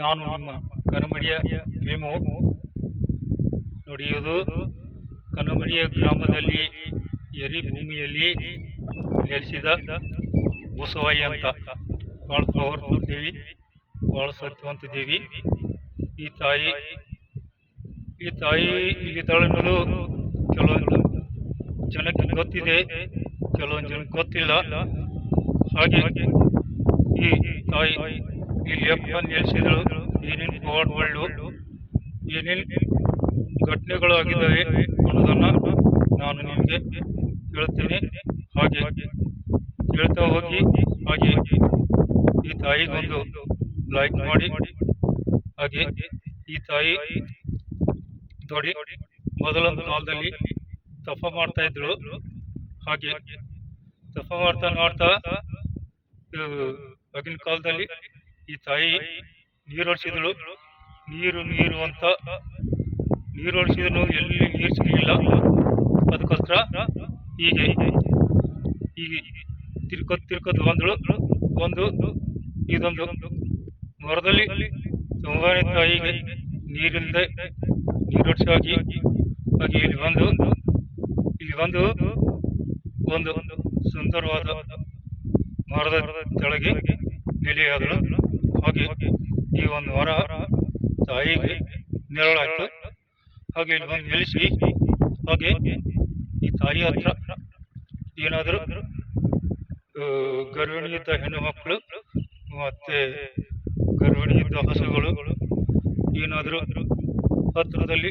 ನಾನು ನಿಮ್ಮ ಕನಮಡಿಯ ಭೀಮು ನೋಡಿ ಕನಮಡಿಯ ಗ್ರಾಮದಲ್ಲಿ, ಎರಿ ಭೂಮಿಯಲ್ಲಿ ನೆಲೆಸಿದ ಬಸವಯ್ಯ ಅಂತ. ಭಾಳ ಪವರ್ಫುಲ್ ದೇವಿ ಭಾಳ ಸತ್ಯವಂತ ದೇವಿ ಈ ತಾಯಿ ಈ ತಾಯಿ ಇಲ್ಲಿ ಅನ್ನೋದು ಕೆಲವೊಂದು ಜನಕ್ಕೆ ಗೊತ್ತಿದೆ ಕೆಲವೊಂದು ಜನಕ್ಕೆ ಗೊತ್ತಿಲ್ಲ. ಹಾಗೆ ಈ ತಾಯಿ ಇಲ್ಲಿ ಯಪ್ಪ ನಿಲ್ಲಿಸಿದಳು ಏನೇನು ಪವಾಡಗಳು ಏನೇನು ಘಟನೆಗಳು ಆಗಿದ್ದಾವೆ ಅನ್ನೋದನ್ನ ನಾನು ನಿಮಗೆ ಹೇಳ್ತೇನೆ. ಹಾಗೆ ಹೇಳ್ತಾ ಹೋಗಿ, ಹಾಗೆ ಈ ತಾಯಿಗೊಂದು ಲೈಕ್ ಮಾಡಿ, ಹಾಗೆ ಈ ತಾಯಿ ನೋಡಿ ಮೊದಲೊಂದು ಕಾಲದಲ್ಲಿ ತಪ ಮಾಡ್ತಾ ಇದ್ರು ಹಾಗೆ ತಪ ಮಾಡ್ತಾ ಮಾಡ್ತಾ ಆಗಿನ ಕಾಲದಲ್ಲಿ ಈ ತಾಯಿ ನೀರು ನೀರು ನೀರು ಅಂತ ನೀರು ಹರಿಸಿದ್ರು ಎಲ್ಲಿ ನೀರು ಸಿಗಲಿಲ್ಲ. ಅದಕ್ಕೋಸ್ಕರ ಹೀಗೆ ಹೀಗೆ ತಿರ್ಕೋದ್ ತಿರ್ಕೋದು ಬಂದಳು. ಒಂದು ಇದೊಂದು ಮರದಲ್ಲಿ ತುಂಬಾನೇ ತಾಯಿಗೆ ನೀರಿಂದ ನೀರು ಹಾಕಿ ಹಾಗೆ ಇಲ್ಲಿ ಬಂದು ಇಲ್ಲಿ ಬಂದು ಒಂದು ಸುಂದರವಾದ ಮರದ ಕೆಳಗೆ ನೆಲೆಯಾದಳು. ಹಾಗೆ ಈ ಒಂದು ಮರ ತಾಯಿಗೆ ನೆರಳಾಯ್ತು. ಹಾಗೆ ಇಲ್ಲಿ ಬಂದು ನಿಲ್ಲಿಸಿ. ಹಾಗೆ ಈ ತಾಯಿ ಹತ್ರ ಏನಾದರೂ ಗರ್ಭಿಣಿ ಇದ್ದ ಹೆಣ್ಣು ಮಕ್ಕಳು ಮತ್ತೆ ಗರ್ಭಿಣಿ ಇದ್ದ ಹಸುಗಳು ಏನಾದರೂ ಹತ್ತಿರದಲ್ಲಿ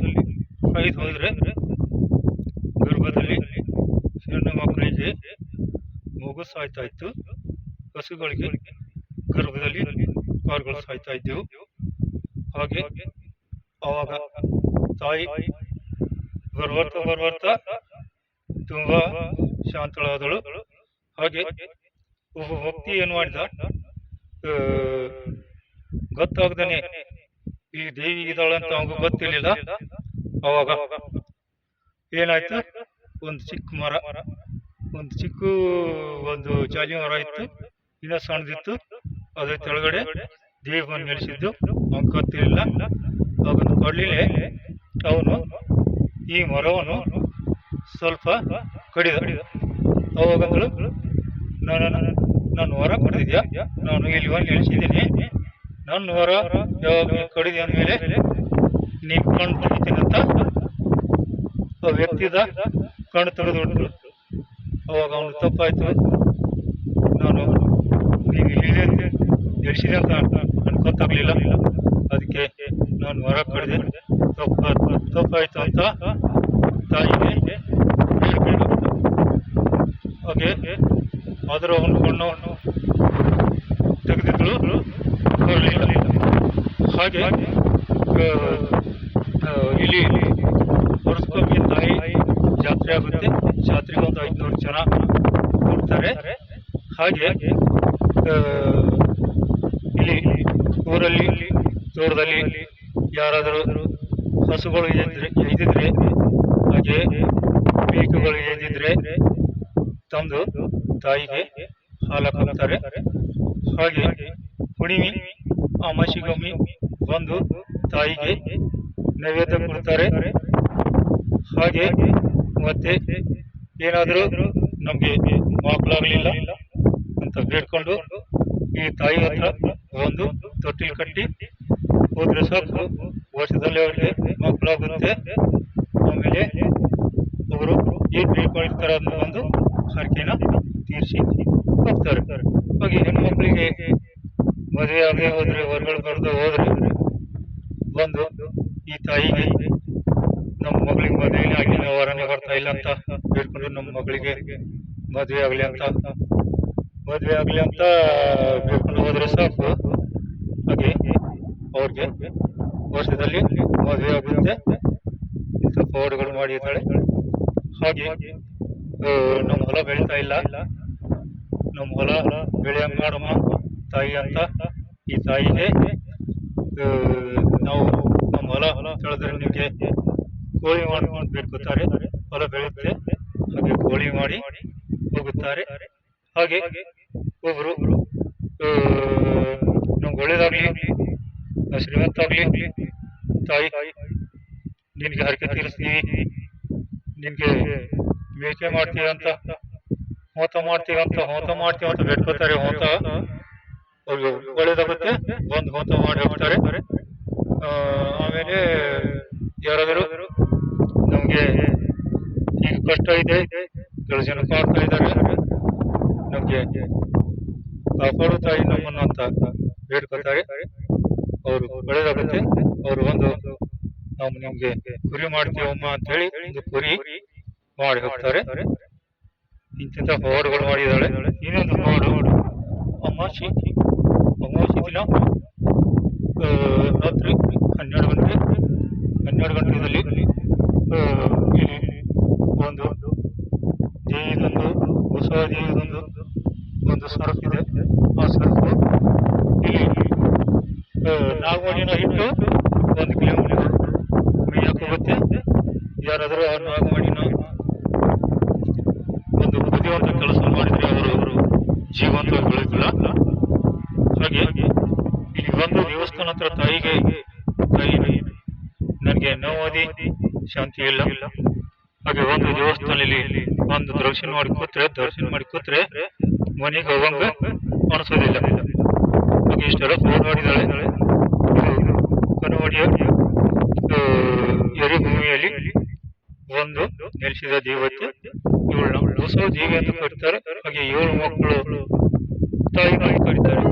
ಕಾಯ್ದು ಹೋದರೆ ಗರ್ಭದಲ್ಲಿ ಹೆಣ್ಣು ಮಕ್ಕಳಿಗೆ ಮಗು ಸಾಯ್ತಾ ಇತ್ತು. ಹಸುಗಳಿಗೆ ಗರ್ಭದಲ್ಲಿ ಕಾರುಗಳು ಸಾಯ್ತಾ ಇದ್ದವು. ಹಾಗೆ ಅವಾಗ ತಾಯಿ ಬರ್ಬರ್ತಾ ಬರ್ಬರ್ತಾ ತುಂಬಾ ಶಾಂತಳಾದಳು. ಹಾಗೆ ಒಬ್ಬ ವ್ಯಕ್ತಿ ಏನು ಮಾಡಿದ ಗೊತ್ತಾಗ್ದೇನೆ ಈ ದೇವಿ ಇದ್ದಾಳೆ ಅಂತ ಅವನಿಗೆ ಗೊತ್ತಿರಲಿಲ್ಲ. ಅವಾಗ ಏನಾಯ್ತು, ಒಂದು ಚಿಕ್ಕ ಮರ, ಒಂದು ಚಿಕ್ಕ ಒಂದು ಜಾಲಿ ಮರ ಇತ್ತು, ಇನ್ನ ಸಣ್ಣದಿತ್ತು. ಅದ್ರ ಕೆಳಗಡೆ ದೀಪವನ್ನು ನಿಲ್ಲಿಸಿದ್ದು ಅವ್ನಿಗೆ ಗೊತ್ತಿರಲಿಲ್ಲ ಅವನು ಕೊಡಲಿಲ್ಲ ಅವನು ಈ ಮರವನ್ನು ಸ್ವಲ್ಪ ಕಡಿದ. ಅವಾಗಂದಳು ನಾನು ನಾನು ಹೊರ ಕೊಡ್ತಿದ್ಯಾ? ನಾನು ಇಲ್ಲಿ ಬಂದು ನಿಲ್ಲಿಸಿದ್ದೀನಿ ನನ್ನ ಹೊರ ಯಾವಾಗ ಕಡಿದೆ ಅಂದಮೇಲೆ ನೀನು ಕಣ್ಣು ತೆಗಿತೀನಂತ ಆ ವ್ಯಕ್ತಿದ ಕಣ್ಣು ತೆಗೆದು ಬಿಟ್ರು ಅವಾಗ ಅವನು ತಪ್ಪಾಯಿತು. ನಾನು ನೀವು ಇಲ್ಲಿದೆ ನಿಲ್ಲಿಸಿದೆ ಅಂತ ಅನ್ಕೊತಾಗ್ಲಿಲ್ಲ ಅದಕ್ಕೆ ನಾನು ಹೊರ ಕಡಿದೆ ತಪ್ಪ, ತಪ್ಪಾಯ್ತು ಅಂತ ತಾಯಿಗೆ ಹೇಳ್ಕೊಂಡು ಹಾಗೆ ಆದರೂ ಅವನು ಬಣ್ಣವನ್ನು ತೆಗೆದಿದ್ದಳು ಹಾಗೆ ಇಲ್ಲಿ ವರ್ಷಕ್ಕೊಮ್ಮೆ ತಾಯಿ. ಜಾತ್ರೆ ಆಗುತ್ತೆ. ಜಾತ್ರೆಗೆ ಒಂದು ಐದುನೂರು ಜನ ಕೊಡ್ತಾರೆ. ಹಾಗೆ ಇಲ್ಲಿ ಊರಲ್ಲಿ ತೋಟದಲ್ಲಿ ಯಾರಾದರೂ ಹಸುಗಳು ಇದ್ದಿದ್ರೆ ಹಾಗೆ ಮೇಕೆಗಳು ಎದ್ದಿದ್ರೆ ತಂದು ತಾಯಿಗೆ ಹಾಲು ಹಾಕ್ತಾರೆ. ಹಾಗೆ ಹುಣಿಮೆ, ಅಮಾಸಿಗೊಮ್ಮೆ ಬಂದು ತಾಯಿಗೆ ನೈವೇದ್ಯ ಕೊಡ್ತಾರೆ. ಹಾಗೆ ಮತ್ತೆ ಏನಾದರೂ ನಮಗೆ ಮಕ್ಕಳಾಗಲಿಲ್ಲ ಅಂತ ಬೇಡ್ಕೊಂಡು ಈ ತಾಯಿ ಹತ್ರ ಒಂದು ತೊಟ್ಟಿಲು ಕಟ್ಟಿ ಹೋದ್ರೆ ಸಾಕು ವರ್ಷದಲ್ಲಿ ಅವರಿಗೆ ಮಕ್ಕಳಾಗುತ್ತೆ ಆಮೇಲೆ ಅವರು ಏನು ಬೇಕಾಗಿರ್ತಾರೆ ಅನ್ನೋ ಒಂದು ಹರಕೆನ ತೀರಿಸಿ ಹೋಗ್ತಾರೆ. ಹಾಗೆ ಹೆಣ್ಮಕ್ಳಿಗೆ ಮದುವೆ ಆಗದೆ ಹೋದರೆ, ಹೊರಗಡೆ ಬರೆದು ಹೋದ್ರೆ ಬಂದು ಈ ತಾಯಿಗೆ ನಮ್ಮ ಮಗಳಿಗೆ ಮದುವೆನೇ ಆಗಿ ನಾವು ಹೊರಗೆ ಬರ್ತಾ ಇಲ್ಲ ಅಂತ ಹೇಳ್ಕೊಂಡು ನಮ್ಮ ಮಗಳಿಗೆ ಮದುವೆ ಆಗಲಿ ಅಂತ ಮದುವೆ ಆಗಲಿ ಅಂತ ಬೇಡ್ಕೊಂಡು ಹೋದ್ರೆ ಸಾಕು. ಹಾಗೆ ಅವ್ರಿಗೆ ವರ್ಷದಲ್ಲಿ ಮದುವೆ ಆಗುತ್ತೆ. ಇಂಥ ಪೌಡ್ಗಳು ಮಾಡಿದ್ದಾಳೆ ಹಾಗೆ ನಮ್ಮ ಹೊಲ ಬೆಳೀತಾ ಇಲ್ಲ. ನಮ್ಮ ಹೊಲ ಬೆಳೆಯಂಗ್ ಮಾಡಮ್ಮ ತಾಯಿ ಅಂತ ಈ ತಾಯಿಗೆ ನಾವು ನಮ್ಮ ಹೊಲ ಹೊಲ ತೊಳೆದ್ರೆ ನಿಮಗೆ ಕೋಳಿ ಮಾಡಿ ಮಾಡ್ಕೊಂಡು ಬೇಡ್ಕೊತಾರೆ ಹೊಲ ಬೆಳೆಯುತ್ತೆ. ಹಾಗೆ ಕೋಳಿ ಮಾಡಿ ಹೋಗುತ್ತಾರೆ. ಹಾಗೆ ಒಬ್ಬರು ನಮ್ಗೆ ಒಳ್ಳೇದಾಗ್ಲಿ ಶ್ರೀಮಂತ ಆಗ್ಲಿ ತಾಯಿ ನಿನ್ಗೆ ಹರಕೆ ತೀರಿಸ್ತೀವಿ ನಿನ್ಗೆ ಮೇಕೆ ಮಾಡ್ತೀವಿ ಅಂತ ಹೋತ ಮಾಡ್ತೀವಿ ಅಂತ ಹೋತ ಮಾಡ್ತೀವಿ ಅಂತ ಬೇಡ್ಕೋತಾರೆ ಹೋತ ಒಳ್ಳೇದಾಗುತ್ತೆ ಬಂದು ಹೋತ ಮಾಡಿ ಹೋಗ್ತಾರೆ. ಆಮೇಲೆ ಯಾರಾದರೂ ನಮಗೆ ಈಗ ಕಷ್ಟ ಇದೆ ಕೆಲವು ಜನ ಕಾಡ್ತಾ ಇದ್ದಾರೆ ನಮಗೆ ಕಾಪಾಡು ತಾಯಿ ನಮ್ಮನ್ನು ಅಂತ ಬೇಡ್ಕೊಳ್ತಾರೆ ಅವರು ಒಳ್ಳೇದಾಗುತ್ತೆ ಅವರು ಒಂದು ನಾವು ನಿಮ್ಗೆ ಕುರಿ ಮಾಡ್ತೀವಮ್ಮ ಅಂತ ಹೇಳಿ ಒಂದು ಕುರಿ ಮಾಡಿ ಹೋಗ್ತಾರೆ ಇಂತಿಂತ ಹೋರ್ಗಳು ಮಾಡಿದ್ದಾಳೆ. ಇನ್ನೊಂದು ಹೋರಾಡು ಅಮ್ಮ ಅಮಾಸಿ ಅಮ್ಮ ಆ, ರಾತ್ರಿ ಹನ್ನೆರಡು ಗಂಟೆ ಹನ್ನೆರಡು ಗಂಟೆಯಲ್ಲಿ ಆ, ಇಲ್ಲಿ ಒಂದು ದೇವಿದೊಂದು ಹೊಸ ದೇವಿದೊಂದು ಒಂದು ಸರ್ಫ್ ಇದೆ ಆ ಸರ್ಫ್ ಇಲ್ಲಿ ಆ, ನಾಗಮಣಿನ ಇಟ್ಟು ಒಂದು ಕಿಲೋಮೀಟರ್. ಮೇಯಕ್ಕೆ ಹೋಗುತ್ತೆ ಯಾರಾದರೂ ಆ ನಾಗಮಣಿನ ಒಂದು ಬುದ್ಧಿವಂತ ಕೆಲಸ ಮಾಡಿದರೆ ಅವರು ಅವರು ಜೀವಂತ ಬೆಳೆದಿಲ್ಲ ಹಾಗೆ ಇಲ್ಲಿ ಒಂದು ದೇವಸ್ಥಾನ ಹತ್ರ ತಾಯಿಗೆ ತಾಯಿ ನನಗೆ ನೋವಾದಿ ಶಾಂತಿ ಇಲ್ಲ. ಹಾಗೆ ಒಂದು ದೇವಸ್ಥಾನದಲ್ಲಿ ಒಂದು ದರ್ಶನ ಮಾಡಿ ಕೂತ್ರೆ ದರ್ಶನ ಮಾಡಿ ಕೂತ್ರೆ ಮನೆಗೆ ಹೋಗಂಗ ಅನಿಸೋದಿಲ್ಲ ಹಾಗೆ ಇಷ್ಟೆಲ್ಲ ಫೋನ್ ಮಾಡಿದ್ದಾಳೆ ಕನವಾಡಿಯ ಆ, ಎರಿಭೂಮಿಯಲ್ಲಿ ಒಂದು ನೆಲೆಸಿದ ದೇವತೆ. ಇವಳು ಹೊಸ ದೇವಿ ಅಂತ ಕರೀತಾರೆ. ಹಾಗೆ ಏಳು ಮಕ್ಕಳು ತಾಯಿ ಕರೀತಾರೆ.